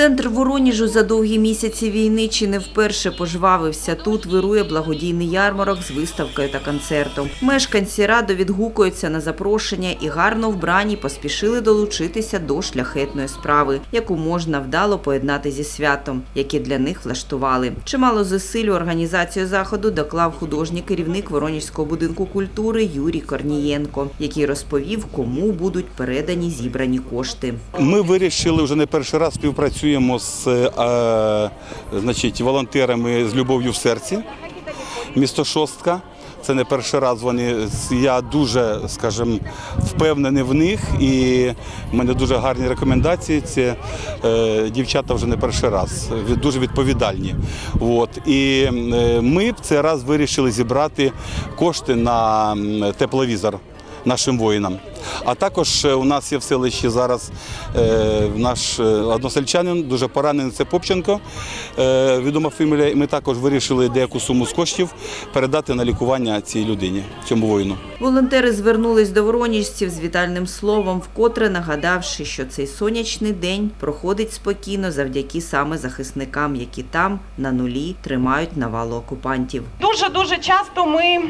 Центр Вороніжу за довгі місяці війни чи не вперше пожвавився. Тут вирує благодійний ярмарок з виставкою та концертом. Мешканці радо відгукуються на запрошення і гарно вбрані поспішили долучитися до шляхетної справи, яку можна вдало поєднати зі святом, яке для них влаштували. Чимало зусиль організацію заходу доклав художній керівник Воронізького будинку культури Юрій Корнієнко, який розповів, кому будуть передані зібрані кошти. Ми вирішили вже не перший раз співпрацюємо з е, значить, волонтерами з любов'ю в серці. Місто Шостка. Це не перший раз вони. Я дуже, скажімо, впевнений в них, і в мене дуже гарні рекомендації. Це е, дівчата вже не перший раз, дуже відповідальні. От. І е, ми в цей раз вирішили зібрати кошти на тепловізор нашим воїнам. А також е, у нас є в селищі зараз е, наш е, односельчанин, дуже поранений, це Попченко, відома фамілія. І Ми також вирішили деяку суму з коштів передати на лікування цій людині, цьому воїну. Волонтери звернулись до воронежців з вітальним словом, вкотре нагадавши, що цей сонячний день проходить спокійно завдяки саме захисникам, які там на нулі тримають навалу окупантів. Дуже дуже часто ми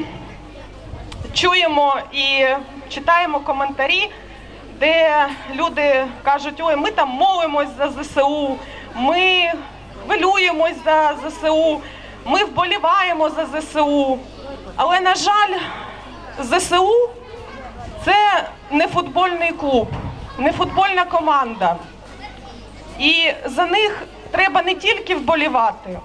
чуємо і читаємо коментарі, де люди кажуть, ой, ми там молимось за ЗСУ, ми хвилюємось за ЗСУ, ми вболіваємо за ЗСУ. Але, на жаль, ЗСУ це не футбольний клуб, не футбольна команда. І за них треба не тільки вболівати,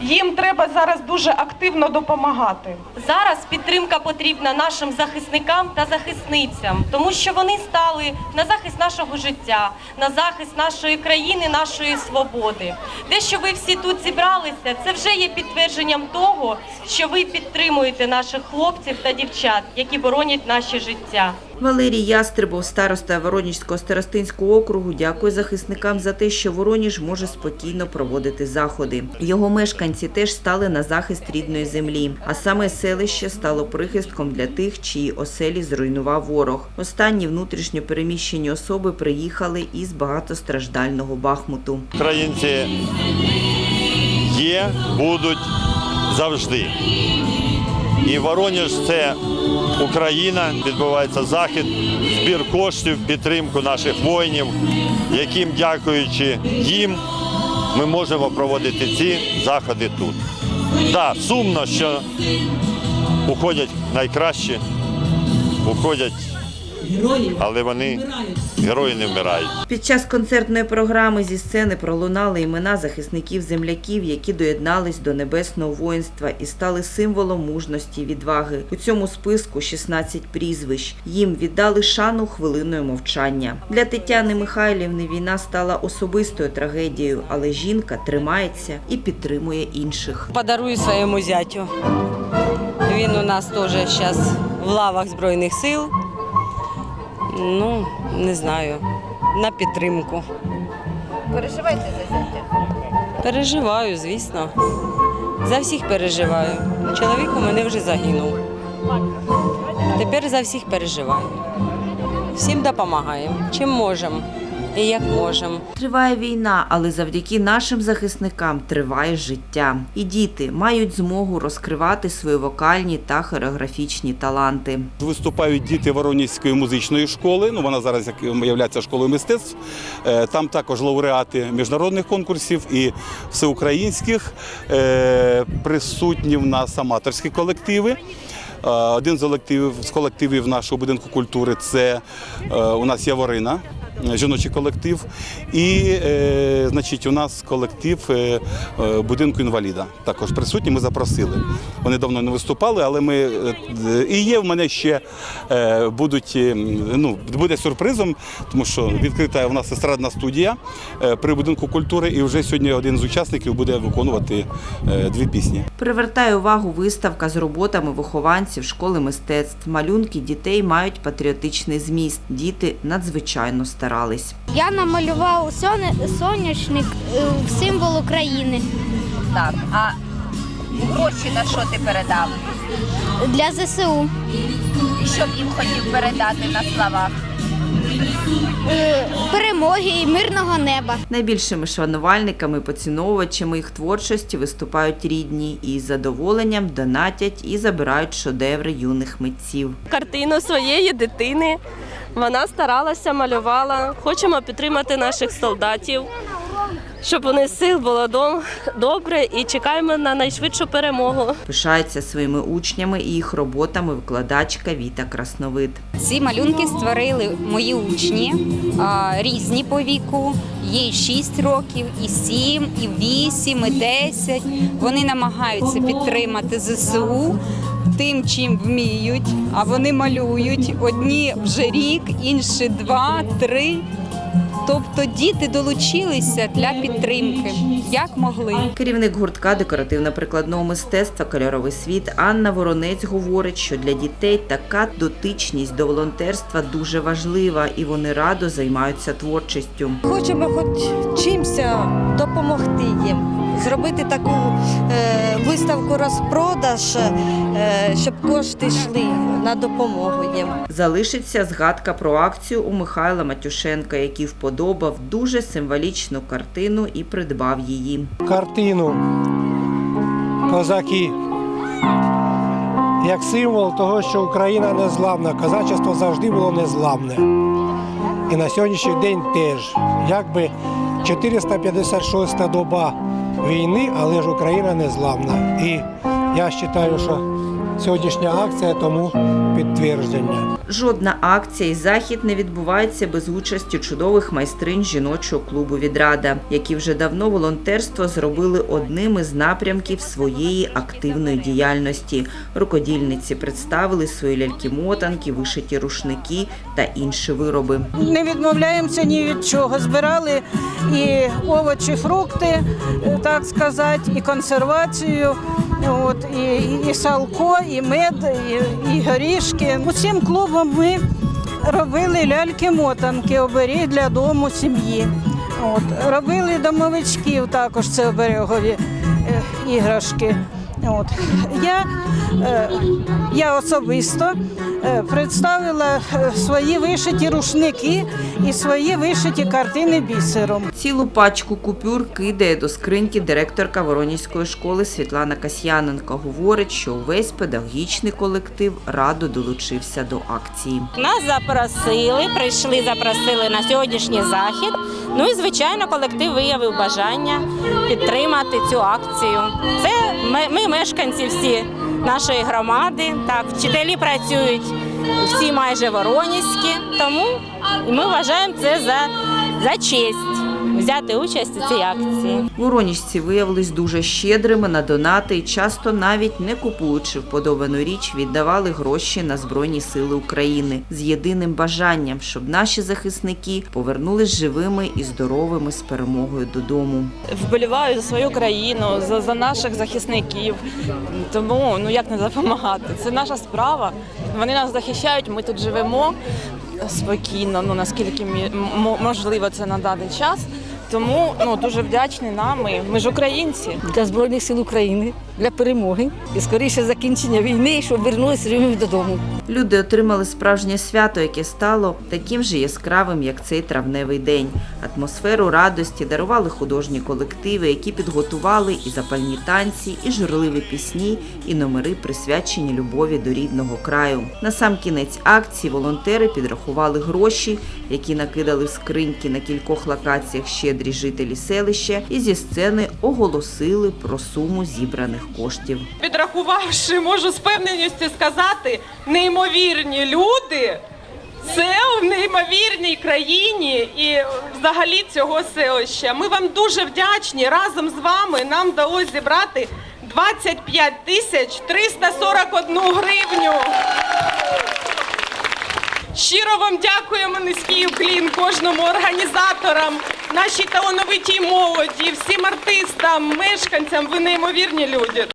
їм треба зараз дуже активно допомагати. Зараз підтримка потрібна нашим захисникам та захисницям, тому що вони стали на захист нашого життя, на захист нашої країни, нашої свободи. Те, що ви всі тут зібралися, це вже є підтвердженням того, що ви підтримуєте наших хлопців та дівчат, які боронять наші життя. Валерій Ястребов, староста Воронежського старостинського округу, дякує захисникам за те, що Вороніж може спокійно проводити заходи. Його мешканці теж стали на захист рідної землі, а саме селище стало прихистком для тих, чиї оселі зруйнував ворог. Останні внутрішньо переміщені особи приїхали із багатостраждального Бахмуту. Українці є, будуть завжди. І Воронеж це Україна, відбувається захід, збір коштів, підтримку наших воїнів, яким, дякуючи їм, ми можемо проводити ці заходи тут. Так, сумно, що уходять найкращі, уходять, але вони герої не вмирають. Під час концертної програми зі сцени пролунали імена захисників-земляків, які доєднались до небесного воїнства і стали символом мужності і відваги. У цьому списку 16 прізвищ. Їм віддали шану хвилиною мовчання. Для Тетяни Михайлівни війна стала особистою трагедією, але жінка тримається і підтримує інших. Подарую своєму зятю. Він у нас теж зараз в лавах Збройних сил. Ну, не знаю, на підтримку. Переживаєте за зятя? Переживаю, звісно. За всіх переживаю. Чоловік у мене вже загинув. Тепер за всіх переживаю. Всім допомагаємо, чим можемо як можемо. Триває війна, але завдяки нашим захисникам триває життя. І діти мають змогу розкривати свої вокальні та хореографічні таланти. Виступають діти Воронізької музичної школи. Ну вона зараз як є школою мистецтв. Е, Там також лауреати міжнародних конкурсів і всеукраїнських. Е, Присутні в нас аматорські колективи. Е, Один з колективів з колективів нашого будинку культури це у нас Яворина. Жіночий колектив, і е, значить, у нас колектив е, е, будинку інваліда. Також присутні. Ми запросили. Вони давно не виступали, але ми е, і є в мене ще е, будуть е, ну буде сюрпризом, тому що відкрита у нас естрадна студія е, при будинку культури, і вже сьогодні один з учасників буде виконувати е, дві пісні. Привертає увагу виставка з роботами вихованців школи мистецтв. Малюнки дітей мають патріотичний зміст. Діти надзвичайно старались. Я намалював соня- соняшник е, в символ України Так. А гроші на що ти передав? для ЗСУ. І що б їм хотів передати на словах? е, перемоги і мирного неба. Найбільшими шанувальниками, поціновувачами їх творчості виступають рідні і з задоволенням донатять і забирають шедеври юних митців. картину своєї дитини. Вона старалася, малювала. Хочемо підтримати наших солдатів, щоб у них сил було дом- добре і чекаємо на найшвидшу перемогу. Пишається своїми учнями і їх роботами викладачка Віта Красновид. Ці малюнки створили мої учні різні по віку. Є і 6 років, і 7, і 8, і 10. Вони намагаються підтримати ЗСУ тим, чим вміють. А вони малюють одні вже рік, інші два, три. Тобто діти долучилися для підтримки, як могли. Керівник гуртка декоративно-прикладного мистецтва Кольоровий світ Анна Воронець говорить, що для дітей така дотичність до волонтерства дуже важлива, і вони радо займаються творчістю. Хочемо хоч чимся допомогти їм, зробити таку е, виставку розпродаж, е, щоб кошти йшли на допомогу їм. Залишиться згадка про акцію у Михайла Матюшенка, який вподобав дуже символічну картину і придбав її. картину Козаки як символ того, що Україна незламна. Козачество завжди було незламне. І на сьогоднішній день теж. Якби 456 доба війни, але ж Україна незламна. І я вважаю, що сьогоднішня акція тому підтвердження. Жодна акція і захід не відбувається без участі чудових майстринь жіночого клубу Відрада, які вже давно волонтерство зробили одним із напрямків своєї активної діяльності. Рукодільниці представили свої ляльки-мотанки, вишиті рушники та інші вироби. Не відмовляємося ні від чого. Збирали і овочі, фрукти, е, так сказати, і консервацію, от, і, і, і салко, і мед, і, і горішки. Усім клубом ми робили ляльки-мотанки, оберіг для дому сім'ї. От. Робили домовичків, також це оберегові е, іграшки. От. Я, е, я особисто е, представила е, свої вишиті рушники і свої вишиті картини бісером. Цілу пачку купюр кидає до скриньки директорка Воронізької школи Світлана Касьяненко. Говорить, що увесь педагогічний колектив радо долучився до акції. Нас запросили, прийшли, запросили на сьогоднішній захід. Ну і звичайно, колектив виявив бажання підтримати цю акцію. Це ми, ми мешканці всі нашої громади. Так, вчителі працюють всі майже воронізькі, тому ми вважаємо це за, за честь взяти участь у цій акції. Воронежці виявились дуже щедрими на донати і часто навіть не купуючи вподобану річ, віддавали гроші на Збройні Сили України з єдиним бажанням, щоб наші захисники повернулись живими і здоровими з перемогою додому. Вболіваю за свою країну, за, за наших захисників. Тому ну як не допомагати? Це наша справа. Вони нас захищають, ми тут живемо спокійно, ну наскільки можливо це на даний час. Тому ну дуже вдячні нам. Ми ж українці. Для Збройних сил України, для перемоги і скоріше закінчення війни, щоб вернулися живими додому. Люди отримали справжнє свято, яке стало таким же яскравим, як цей травневий день. Атмосферу радості дарували художні колективи, які підготували і запальні танці, і журливі пісні, і номери, присвячені любові до рідного краю. На сам кінець акції волонтери підрахували гроші, які накидали в скриньки на кількох локаціях щедрі жителі селища, і зі сцени оголосили про суму зібраних коштів. Підрахувавши, можу з певненістю сказати, неймовірні люди. Це в неймовірній країні і взагалі цього селища. Ми вам дуже вдячні. Разом з вами нам вдалося зібрати 25 тисяч 341 гривню. Щиро вам дякуємо низький уклін кожному організаторам, нашій талановитій молоді, всім артистам, мешканцям. Ви неймовірні люди.